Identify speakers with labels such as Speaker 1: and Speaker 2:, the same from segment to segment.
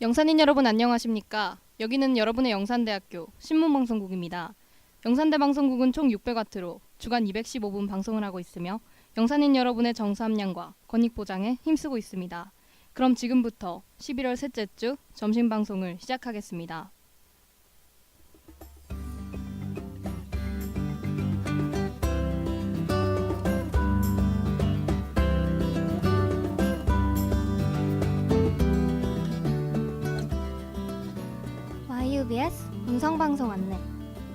Speaker 1: 영산인 여러분 안녕하십니까? 여기는 여러분의 영산대학교 신문방송국입니다. 영산대 방송국은 총 600와트로 주간 215분 방송을 하고 있으며 영산인 여러분의 정서 함량과 권익 보장에 힘쓰고 있습니다. 그럼 지금부터 11월 셋째 주 점심 방송을 시작하겠습니다.
Speaker 2: 음성방송 안내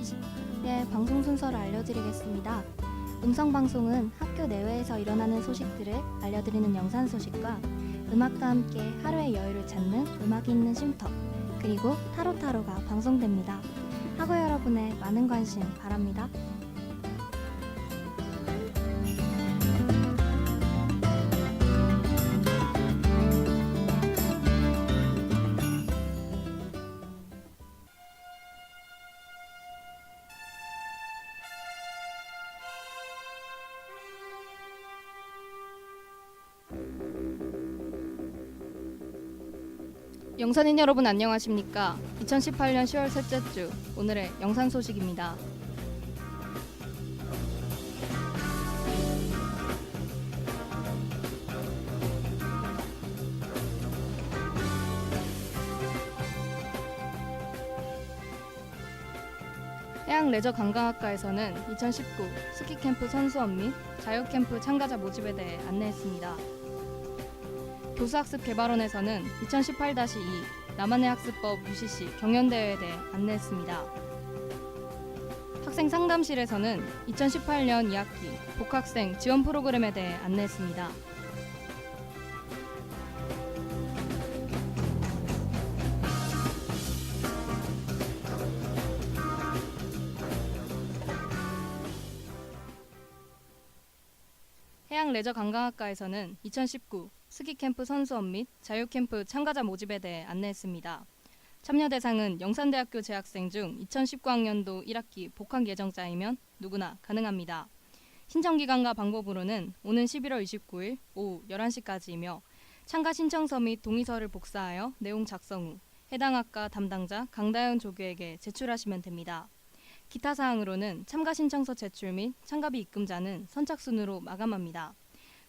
Speaker 2: 20대 방송 순서를 알려드리겠습니다. 음성방송은 학교 내외에서 일어나는 소식들을 알려드리는 영상 소식과 음악과 함께 하루의 여유를 찾는 음악이 있는 쉼터 그리고 타로타로가 방송됩니다. 학우 여러분의 많은 관심 바랍니다.
Speaker 1: 영산인 여러분 안녕하십니까? 2018년 10월 셋째 주 오늘의 영산 소식입니다. 해양 레저 관광학과에서는 2019 스키 캠프 선수업 및 자유 캠프 참가자 모집에 대해 안내했습니다. 교수학습 개발원에서는 2018-2 나만의 학습법 UCC 경연대회에 대해 안내했습니다. 학생 상담실에서는 2018년 2학기 복학생 지원 프로그램에 대해 안내했습니다. 해양 레저 관광학과에서는 2019 스키 캠프 선수업 및 자유 캠프 참가자 모집에 대해 안내했습니다. 참여 대상은 영산대학교 재학생 중 2019학년도 1학기 복학 예정자이면 누구나 가능합니다. 신청 기간과 방법으로는 오는 11월 29일 오후 11시까지이며 참가 신청서 및 동의서를 복사하여 내용 작성 후 해당 학과 담당자 강다현 조교에게 제출하시면 됩니다. 기타 사항으로는 참가 신청서 제출 및 참가비 입금자는 선착순으로 마감합니다.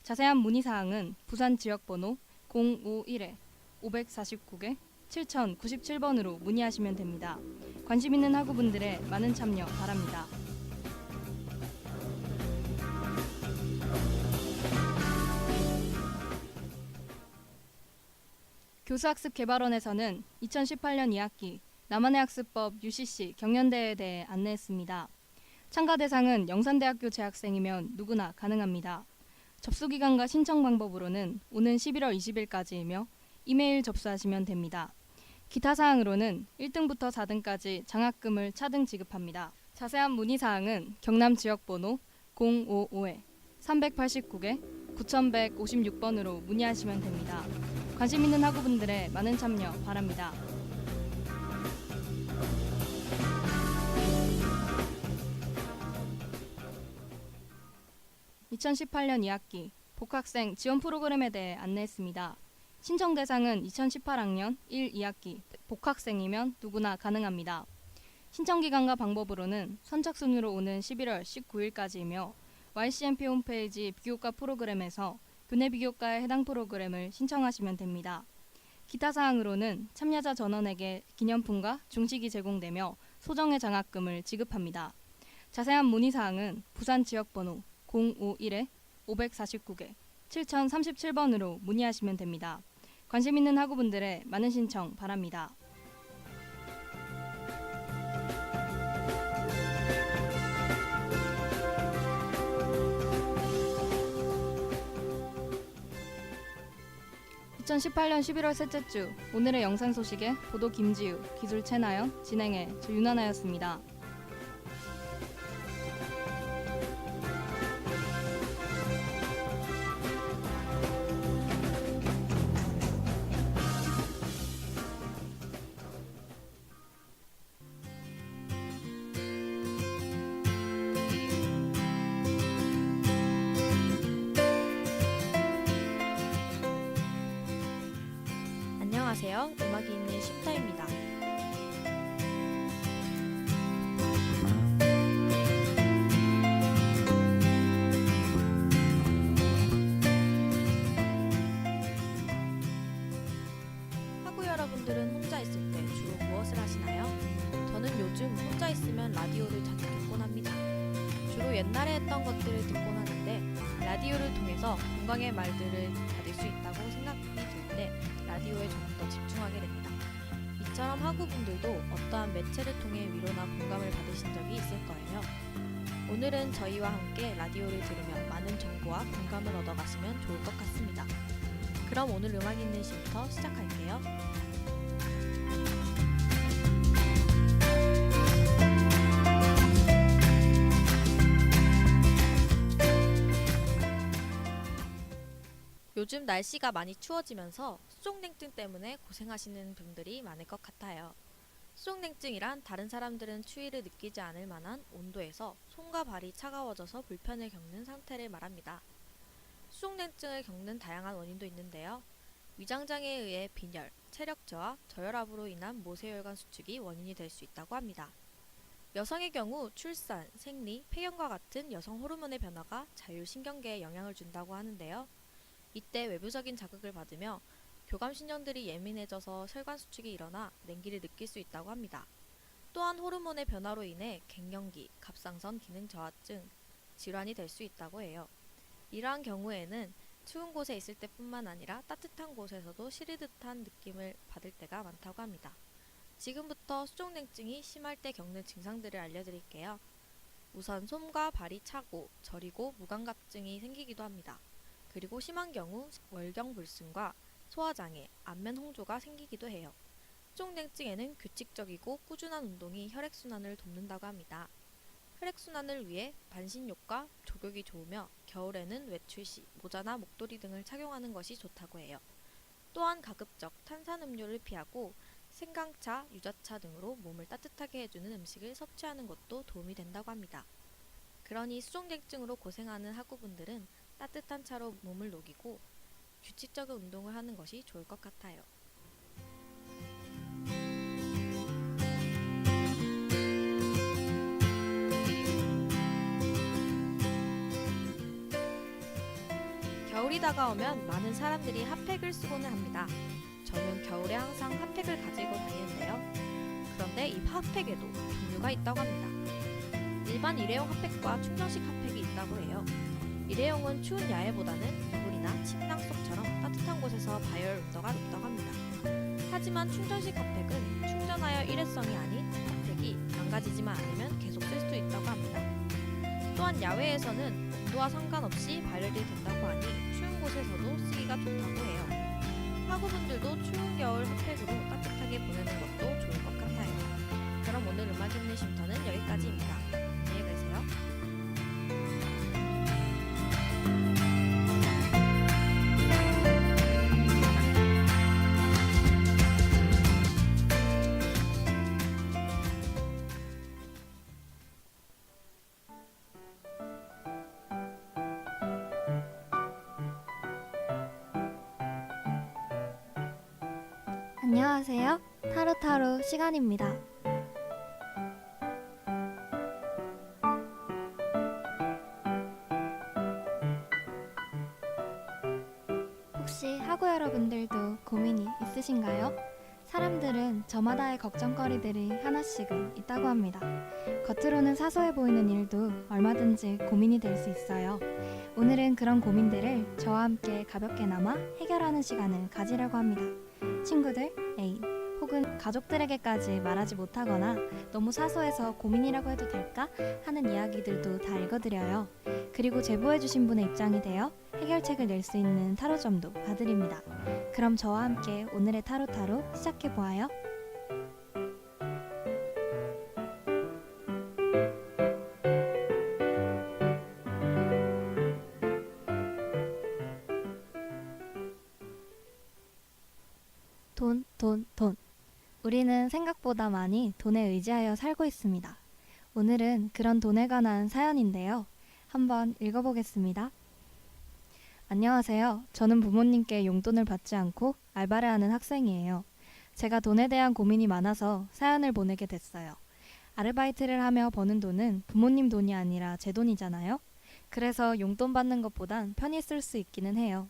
Speaker 1: 자세한 문의 사항은 부산 지역 번호 051에 549개 7097번으로 문의하시면 됩니다. 관심 있는 학우분들의 많은 참여 바랍니다. 교수학습 개발원에서는 2018년 2학기 나만의 학습법 UCC 경연대회에 대해 안내했습니다. 참가 대상은 영산대학교 재학생이면 누구나 가능합니다. 접수 기간과 신청 방법으로는 오는 11월 20일까지이며 이메일 접수하시면 됩니다. 기타 사항으로는 1등부터 4등까지 장학금을 차등 지급합니다. 자세한 문의 사항은 경남 지역 번호 055에 389개 9156번으로 문의하시면 됩니다. 관심 있는 학우분들의 많은 참여 바랍니다. (2018년 2학기) 복학생 지원 프로그램에 대해 안내했습니다. 신청 대상은 2018학년 1, 2학기 복학생이면 누구나 가능합니다. 신청 기간과 방법으로는 선착순으로 오는 11월 19일까지이며 YCMP 홈페이지 비교과 프로그램에서 교내 비교과에 해당 프로그램을 신청하시면 됩니다. 기타 사항으로는 참여자 전원에게 기념품과 중식이 제공되며 소정의 장학금을 지급합니다. 자세한 문의 사항은 부산 지역 번호 051에 549개 7037번으로 문의하시면 됩니다. 관심 있는 학우분들의 많은 신청 바랍니다. (2018년 11월) 셋째 주 오늘의 영상 소식에 보도 김지우 기술 최나연 진행의 저 윤하나였습니다.
Speaker 3: 옛날에 했던 것들을 듣곤 하는데 라디오를 통해서 건강의 말들을 받을 수 있다고 생각이 들 때 라디오에 조금 더 집중하게 됩니다. 이처럼 하구분들도 어떠한 매체를 통해 위로나 공감을 받으신 적이 있을 거예요. 오늘은 저희와 함께 라디오를 들으며 많은 정보와 공감을 얻어가시면 좋을 것 같습니다. 그럼 오늘 음악 있는 쉼터 시작할게요. 요즘 날씨가 많이 추워지면서 수족냉증 때문에 고생하시는 분들이 많을 것 같아요. 수족냉증이란 다른 사람들은 추위를 느끼지 않을 만한 온도에서 손과 발이 차가워져서 불편을 겪는 상태를 말합니다. 수족냉증을 겪는 다양한 원인도 있는데요. 위장장애에 의해 빈혈, 체력 저하, 저혈압으로 인한 모세혈관 수축이 원인이 될 수 있다고 합니다. 여성의 경우 출산, 생리, 폐경과 같은 여성 호르몬의 변화가 자율신경계에 영향을 준다고 하는데요. 이때 외부적인 자극을 받으며 교감 신경들이 예민해져서 혈관 수축이 일어나 냉기를 느낄 수 있다고 합니다. 또한 호르몬의 변화로 인해 갱년기, 갑상선 기능 저하증 질환이 될 수 있다고 해요. 이러한 경우에는 추운 곳에 있을 때뿐만 아니라 따뜻한 곳에서도 시리듯한 느낌을 받을 때가 많다고 합니다. 지금부터 수족냉증이 심할 때 겪는 증상들을 알려드릴게요. 우선 손과 발이 차고 저리고 무감각증이 생기기도 합니다. 그리고 심한 경우 월경불순과 소화장애, 안면 홍조가 생기기도 해요. 수족냉증에는 규칙적이고 꾸준한 운동이 혈액순환을 돕는다고 합니다. 혈액순환을 위해 반신욕과 족욕이 좋으며 겨울에는 외출 시 모자나 목도리 등을 착용하는 것이 좋다고 해요. 또한 가급적 탄산음료를 피하고 생강차, 유자차 등으로 몸을 따뜻하게 해주는 음식을 섭취하는 것도 도움이 된다고 합니다. 그러니 수족냉증으로 고생하는 학우분들은 따뜻한 차로 몸을 녹이고 규칙적인 운동을 하는 것이 좋을 것 같아요. 겨울이 다가오면 많은 사람들이 핫팩을 쓰고는 합니다. 저는 겨울에 항상 핫팩을 가지고 다니는데요. 그런데 이 핫팩에도 종류가 있다고 합니다. 일반 일회용 핫팩과 충전식 핫팩이 있다고 해요. 일회용은 추운 야외보다는 이불이나 침낭 속처럼 따뜻한 곳에서 발열 온도가 높다고 합니다. 하지만 충전식 핫팩은 충전하여 일회성이 아닌 핫팩이 망가지지만 않으면 계속 쓸 수 있다고 합니다. 또한 야외에서는 온도와 상관없이 발열이 된다고 하니 추운 곳에서도 쓰기가 좋다고 해요. 학우분들도 추운 겨울 핫팩으로 따뜻하게 보내는 것도 좋을 것 같아요. 그럼 오늘 음악 있는 쉼터는 여기까지입니다.
Speaker 1: 안녕하세요. 타로타로 시간입니다. 혹시 하고 여러분들도 고민이 있으신가요? 사람들은 저마다의 걱정거리들이 하나씩은 있다고 합니다. 겉으로는 사소해 보이는 일도 얼마든지 고민이 될 수 있어요. 오늘은 그런 고민들을 저와 함께 가볍게나마 해결하는 시간을 가지려고 합니다. 친구들, 애인, 혹은 가족들에게까지 말하지 못하거나 너무 사소해서 고민이라고 해도 될까 하는 이야기들도 다 읽어드려요. 그리고 제보해주신 분의 입장이 되어 해결책을 낼 수 있는 타로점도 봐드립니다. 그럼 저와 함께 오늘의 타로타로 시작해보아요. 돈, 돈, 돈. 우리는 생각보다 많이 돈에 의지하여 살고 있습니다. 오늘은 그런 돈에 관한 사연인데요. 한번 읽어보겠습니다. 안녕하세요. 저는 부모님께 용돈을 받지 않고 알바를 하는 학생이에요. 제가 돈에 대한 고민이 많아서 사연을 보내게 됐어요. 아르바이트를 하며 버는 돈은 부모님 돈이 아니라 제 돈이잖아요. 그래서 용돈 받는 것보단 편히 쓸 수 있기는 해요.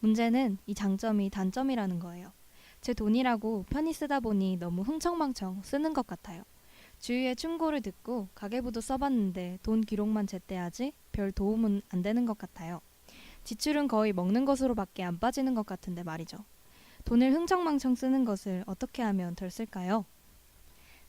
Speaker 1: 문제는 이 장점이 단점이라는 거예요. 제 돈이라고 편히 쓰다 보니 너무 흥청망청 쓰는 것 같아요. 주위에 충고를 듣고 가계부도 써봤는데 돈 기록만 제때하지 별 도움은 안 되는 것 같아요. 지출은 거의 먹는 것으로밖에 안 빠지는 것 같은데 말이죠. 돈을 흥청망청 쓰는 것을 어떻게 하면 덜 쓸까요?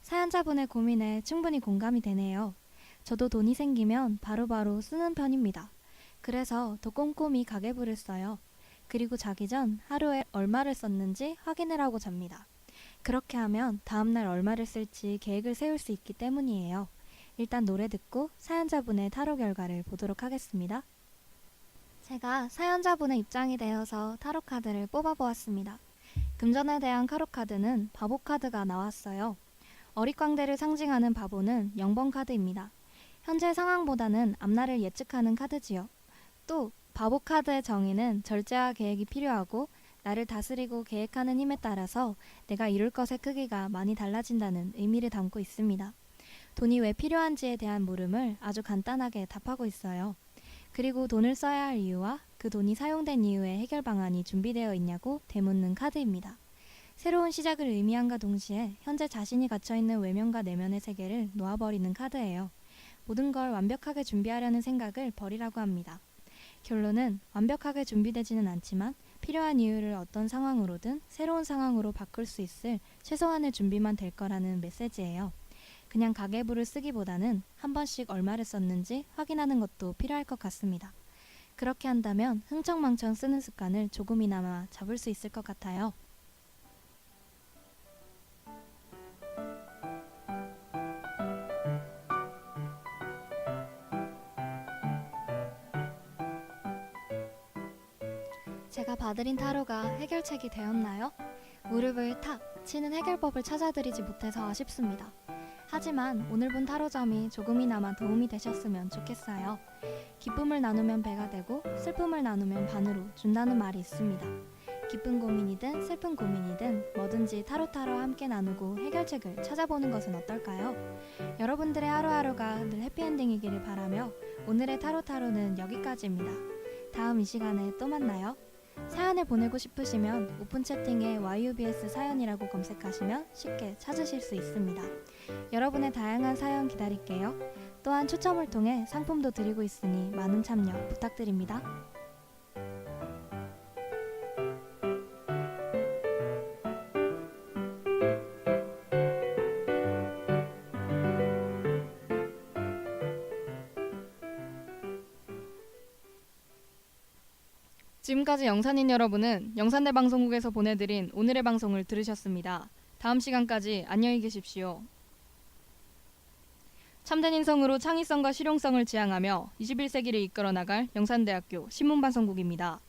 Speaker 1: 사연자분의 고민에 충분히 공감이 되네요. 저도 돈이 생기면 바로바로 쓰는 편입니다. 그래서 더 꼼꼼히 가계부를 써요. 그리고 자기 전 하루에 얼마를 썼는지 확인을 하고 잡니다. 그렇게 하면 다음날 얼마를 쓸지 계획을 세울 수 있기 때문이에요. 일단 노래 듣고 사연자분의 타로 결과를 보도록 하겠습니다. 제가 사연자분의 입장이 되어서 타로 카드를 뽑아보았습니다. 금전에 대한 타로 카드는 바보 카드가 나왔어요. 어릿광대를 상징하는 바보는 0번 카드입니다. 현재 상황보다는 앞날을 예측하는 카드지요. 또 바보 카드의 정의는 절제와 계획이 필요하고 나를 다스리고 계획하는 힘에 따라서 내가 이룰 것의 크기가 많이 달라진다는 의미를 담고 있습니다. 돈이 왜 필요한지에 대한 물음을 아주 간단하게 답하고 있어요. 그리고 돈을 써야 할 이유와 그 돈이 사용된 이후의 해결 방안이 준비되어 있냐고 되묻는 카드입니다. 새로운 시작을 의미함과 동시에 현재 자신이 갇혀 있는 외면과 내면의 세계를 놓아버리는 카드예요. 모든 걸 완벽하게 준비하려는 생각을 버리라고 합니다. 결론은 완벽하게 준비되지는 않지만 필요한 이유를 어떤 상황으로든 새로운 상황으로 바꿀 수 있을 최소한의 준비만 될 거라는 메시지예요. 그냥 가계부를 쓰기보다는 한 번씩 얼마를 썼는지 확인하는 것도 필요할 것 같습니다. 그렇게 한다면 흥청망청 쓰는 습관을 조금이나마 잡을 수 있을 것 같아요. 제가 봐드린 타로가 해결책이 되었나요? 무릎을 탁 치는 해결법을 찾아드리지 못해서 아쉽습니다. 하지만 오늘 본 타로점이 조금이나마 도움이 되셨으면 좋겠어요. 기쁨을 나누면 배가 되고 슬픔을 나누면 반으로 준다는 말이 있습니다. 기쁜 고민이든 슬픈 고민이든 뭐든지 타로타로 함께 나누고 해결책을 찾아보는 것은 어떨까요? 여러분들의 하루하루가 늘 해피엔딩이기를 바라며 오늘의 타로타로는 여기까지입니다. 다음 이 시간에 또 만나요. 사연을 보내고 싶으시면 오픈 채팅에 YUBS 사연이라고 검색하시면 쉽게 찾으실 수 있습니다. 여러분의 다양한 사연 기다릴게요. 또한 추첨을 통해 상품도 드리고 있으니 많은 참여 부탁드립니다.
Speaker 4: 지금까지 영산인 여러분은 영산대 방송국에서 보내드린 오늘의 방송을 들으셨습니다. 다음 시간까지 안녕히 계십시오. 참된 인성으로 창의성과 실용성을 지향하며 21세기를 이끌어 나갈 영산대학교 신문방송국입니다.